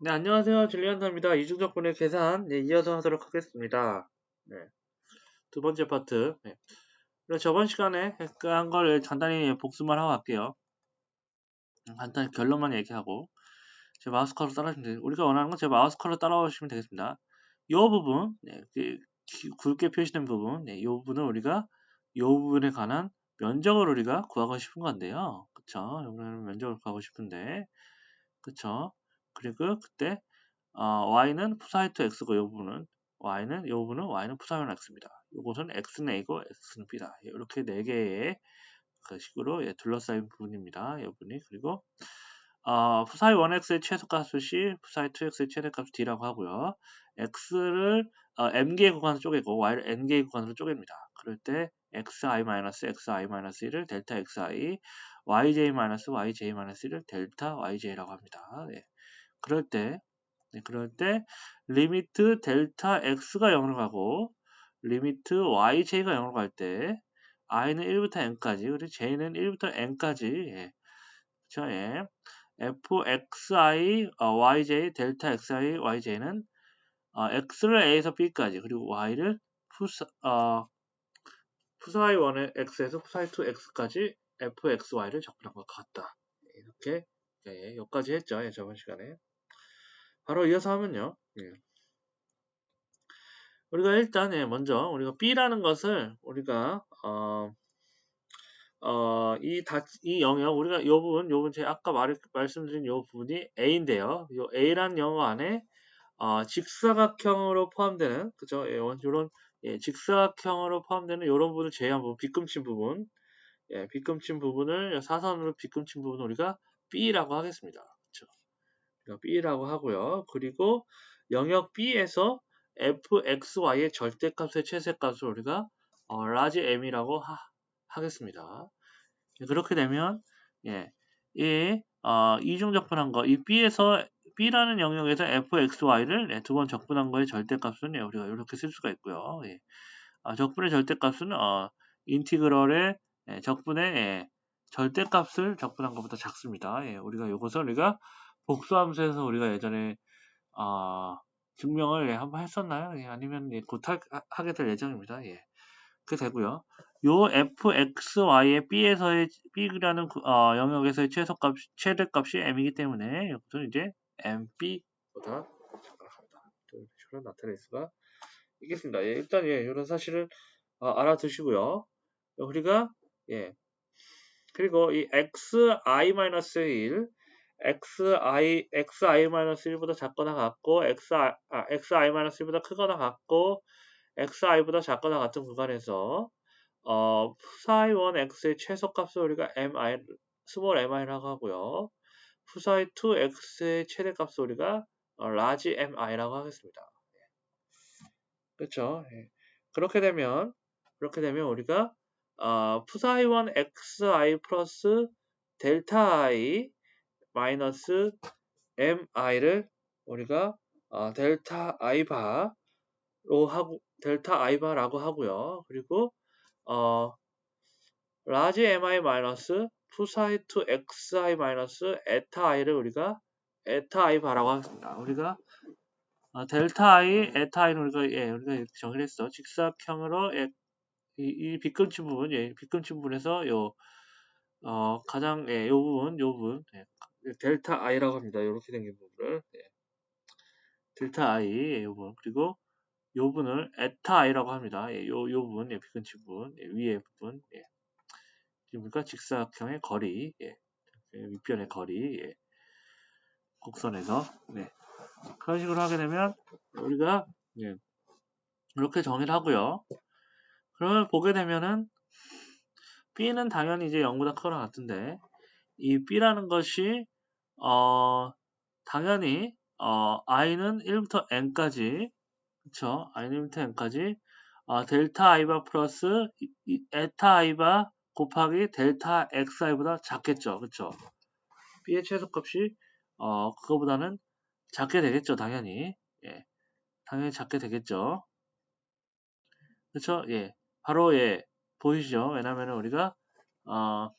네, 안녕하세요. 줄리안드입니다. 이중적분의 계산, 네, 이어서 하도록 하겠습니다. 네. 두 번째 파트. 네. 저번 시간에 한 걸 간단히 복습만 하고 갈게요. 간단히 결론만 얘기하고, 제 마우스 커로 따라주시면 돼요. 우리가 원하는 건 제 마우스 커로 따라오시면 되겠습니다. 이 부분, 네, 그, 굵게 표시된 부분, 네, 이 부분을 우리가 이 부분에 관한 면적을 우리가 구하고 싶은 건데요. 그쵸? 이번에는 면적을 구하고 싶은데, 그쵸? 그리고 그때 어, y는 푸사이트 x고 이 부분은 y는 이 부분은 y는 푸사이트 x입니다. 이것은 x는 a고 x는 b다. 이렇게 네 개의 그 식으로 예, 둘러싸인 부분입니다. 이 부분이 그리고 어, 푸사이 1x의 최소값을 c, 푸사이 2x의 최대값을 d라고 하고요. x를 어, m개의 구간으로 쪼개고 y를 n개의 구간으로 쪼갭니다. 그럴 때 xi-xi-1을 델타 xi, yj-yj-1을 델타 yj라고 합니다. 예. 그럴 때, 네, 그럴 때 리미트 델타 x가 0으로 가고 리미트 yj가 0으로 갈 때 i는 1부터 n까지 그리고 j는 1부터 n까지 예. 그쵸, 예. fxi 어, yj 델타 xi yj는 어, x를 a에서 b까지 그리고 y를 푸사, 어, 푸사이 1의 x에서 푸사이 2 x까지 fxy를 적분한 것 같다. 이렇게 예, 여기까지 했죠. 예, 저번 시간에. 바로 이어서 하면요. 예. 우리가 일단 예, 먼저 우리가 B라는 것을 우리가 어, 어, 이, 다, 이 영역, 우리가 이 부분, 요 부분, 제가 아까 말, 말씀드린 이 부분이 A인데요. 이 A라는 영역 안에, 어, 직사각형으로 포함되는, 그죠? 예, 요런, 예, 직사각형으로 포함되는 이런 부분을 제외한 부분, 빗금친 부분, 예, 빗금친 부분을, 사선으로 빗금친 부분을 우리가 B라고 하겠습니다. B라고 하고요. 그리고 영역 B에서 fxy의 절대값의 최세값을 우리가 어, 라지 m이라고 하, 겠습니다 그렇게 되면 예, 이 어, 이중 적분한 거, 이 B에서 B라는 영역에서 fxy를 예, 두번 적분한 거의 절대값은 예, 우리가 이렇게 쓸 수가 있고요. 예. 아, 적분의 절대값은 어, 인티그럴의 예, 적분의 예, 절대값을 적분한 것보다 작습니다. 예, 우리가 이것을 우리가 복수함수에서 우리가 예전에 어, 증명을 예, 한번 했었나요? 예, 아니면 예, 곧 하, 하게 될 예정입니다. 예. 그 되고요. 요 fxy의 b에서의 b라는 어, 영역에서의 최소값 최대값이 m이기 때문에 이것은 이제 mb보다 작아한다. 이런 나타낼 수가 있겠습니다. 예, 일단 예, 이런 사실을 어, 알아두시고요. 우리가 예 그리고 이 xi-1 xi, xi-1보다 작거나 같고 xi, 아, xi-1보다 크거나 같고 xi보다 작거나 같은 구간에서 어, psi1 x의 최소값을 우리가 mi, 스몰 mi라고 하고요. psi 2 x의 최대값을 우리가 어, large mi라고 하겠습니다. 그렇죠? 예. 그렇게 되면 그렇게 되면 우리가 어, psi 1 xi 플러스 델타 i 마이너스 mi를 우리가 어, 델타 i바로 하고 델타 i바라고 하고요. 그리고 어 라지 mi 마이너스 푸사이 투 xi 마이너스 에타 i를 우리가 에타 i 바라고 하겠습니다. 우리가 어, 델타 i, 에타 i는 우리가 예, 우리가 이렇게 정의를 했어. 직사각형으로 예, 이, 이 빗금친 부분, 예, 빗금친 부분에서 요 어, 가장 예, 요 부분, 요 부분, 예, 델타 i라고 합니다. 이렇게 생긴 부분을 예. 델타 i 요 부분 그리고 요 부분을 에타 i라고 합니다. 예, 요, 요 부분, 예, 비근치 부분, 예, 위에 부분, 예. 그러니까 직사각형의 거리, 예. 윗변의 거리, 예. 곡선에서, 네. 그런 식으로 하게 되면, 우리가, 예. 이렇게 정의를 하고요. 그러면 보게 되면은, B는 당연히 이제 0보다 커나 같은데, 이 B라는 것이 어, 당연히 어, i는 1부터 n까지 그쵸? i는 1부터 n까지 어, 델타 i바 플러스 이, 에타 i바 곱하기 델타 xi보다 작겠죠. 그쵸? b의 최소값이 어, 그거보다는 작게 되겠죠. 당연히. 예. 당연히 작게 되겠죠. 그쵸? 예. 바로 예. 보이시죠? 왜냐면은 우리가 어,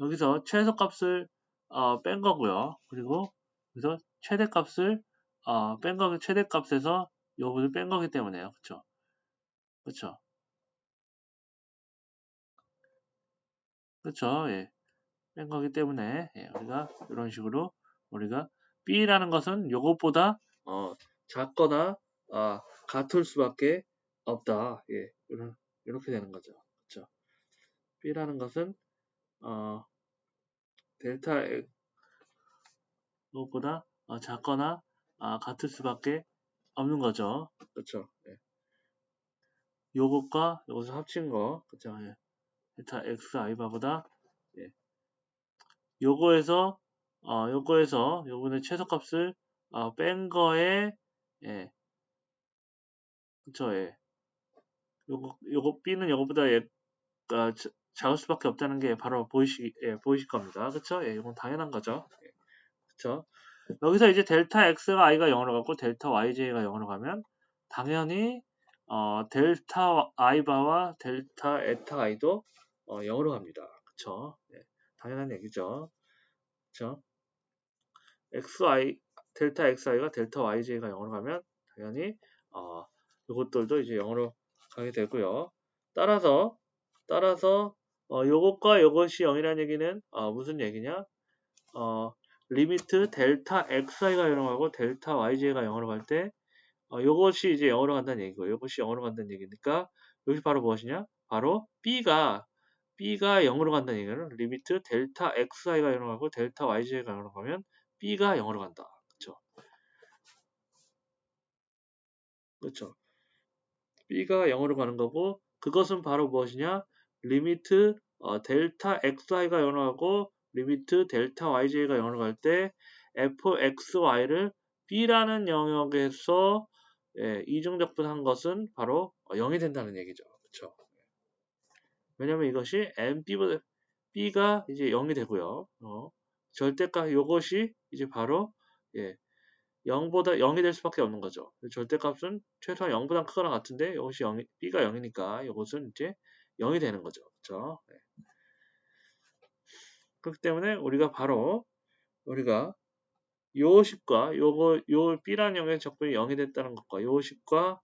여기서 최소값을 어, 뺀 거고요. 그리고 그래서 최대값을 어, 뺀 거, 최대값에서 요 부분을 뺀 거기 때문에요. 그쵸? 그쵸? 그쵸? 예. 뺀 거기 때문에 예, 우리가 이런 식으로 우리가 B라는 것은 요것보다 어, 작거나 아, 같을 수밖에 없다. 예, 이런, 이렇게 되는 거죠. 그쵸? B라는 것은 어, 델타 요것보다 어, 작거나 아, 같을 수밖에 없는 거죠. 그쵸? 예. 요것과 요것을 합친 거, 그쵸? 예. 델타 x i 바보다 예. 요거에서 어, 요거에서 요번에 최소값을 어, 뺀 거에 예. 그쵸? 예. 요거 요거 b는 요거보다 예, 어, 작을 수밖에 없다는 게 바로 보이시 예, 보이실 겁니다. 그쵸? 예, 이건 당연한 거죠. 예. 그쵸? 여기서 이제 델타 x가 i가 0으로 가고 델타 yj가 0으로 가면 당연히 어, 델타 i바와 델타 에타 i도 어, 0으로 갑니다. 그쵸? 예, 당연한 얘기죠. 그쵸? xi 델타 xi가 델타 yj가 0으로 가면 당연히 어, 이것들도 이제 0으로 가게 되고요. 따라서 따라서 어, 요것과 요것이 0이라는 얘기는 어, 무슨 얘기냐? 어, 리미트 델타 xi가 0으로 가고 델타 yj가 0으로 갈 때 어, 요것이 이제 0으로 간다는 얘기고 요것이 0으로 간다는 얘기니까 여기 바로 무엇이냐? 바로 b가 b가 0으로 간다는 얘기는 리미트 델타 xi가 0으로 가고 델타 yj가 0으로 가면 b가 0으로 간다. 그렇죠? 그렇죠? b가 0으로 가는 거고 그것은 바로 무엇이냐? 리미트 어, 델타 xi가 0으로 가고 리미트 델타 yj가 0으로 갈때 fxy를 b라는 영역에서 예, 이중적분한 것은 바로 0이 된다는 얘기죠. 그렇죠? 왜냐면 이것이 MB보다 B가 이제 0이 되고요. 어, 절대값 이것이 이제 바로 예, 0보다 0이 될 수밖에 없는 거죠. 절대값은 최소한 0보다 크거나 같은데 이것이 0, B가 0이니까 이것은 이제 0이 되는 거죠. 그렇죠? 네. 그렇기 때문에 우리가 바로 우리가 요 식과 요거 요 B라는 영역의 적분이 0이 됐다는 것과 요 식과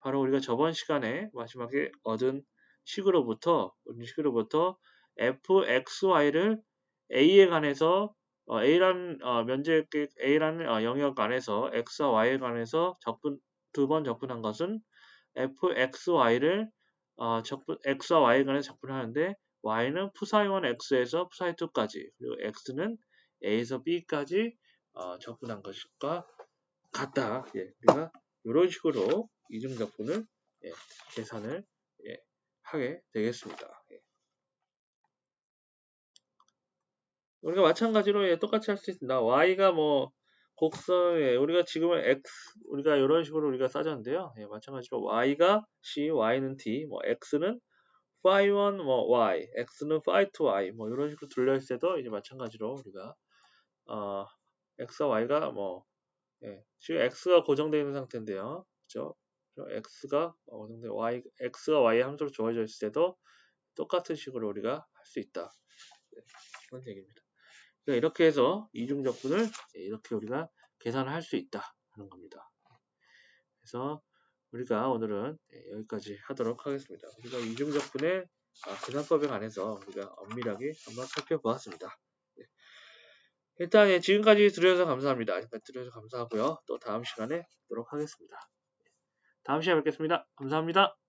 바로 우리가 저번 시간에 마지막에 얻은 식으로부터 식으로부터 fxy를 a에 관해서 어, a라는 어, 면적 a라는 어, 영역 안에서 x와 y에 관해서 적분 두 번 적분한 것은 fxy를 어, 적분 x와 y에 관해서 적분하는데 y는 푸사이원 x에서 푸사이 2까지 그리고 x는 a에서 b까지 어, 적분한 것과 같다. 예, 우리가 이런 식으로 이중 적분을 예, 계산을 예, 하게 되겠습니다. 예. 우리가 마찬가지로 예, 똑같이 할 수 있습니다. y가 뭐 곡선에 우리가 지금은 x 우리가 이런 식으로 우리가 싸졌는데요. 예, 마찬가지로 y가 c, y는 t, 뭐 x는 phi1 뭐 y, x는 phi2 y 뭐 이런 식으로 둘려 있을 때도 이제 마찬가지로 우리가 어, x와 y가 뭐 예, 지금 x가 고정되어 있는 상태인데요. 그죠? x가 고정되 y, x가 y 함수로 주어져 있을 때도 똑같은 식으로 우리가 할 수 있다. 네, 그런 얘기입니다. 그러니까 이렇게 해서 이중적분을 이렇게 우리가 계산을 할 수 있다 하는 겁니다. 그래서 우리가 오늘은 예, 여기까지 하도록 하겠습니다. 우리가 이중적분의 아, 계산법에 관해서 우리가 엄밀하게 한번 살펴보았습니다. 네. 일단 예, 지금까지 들어주셔서 감사합니다. 들어주셔서 감사하고요. 또 다음 시간에 뵙도록 하겠습니다. 다음 시간에 뵙겠습니다. 감사합니다.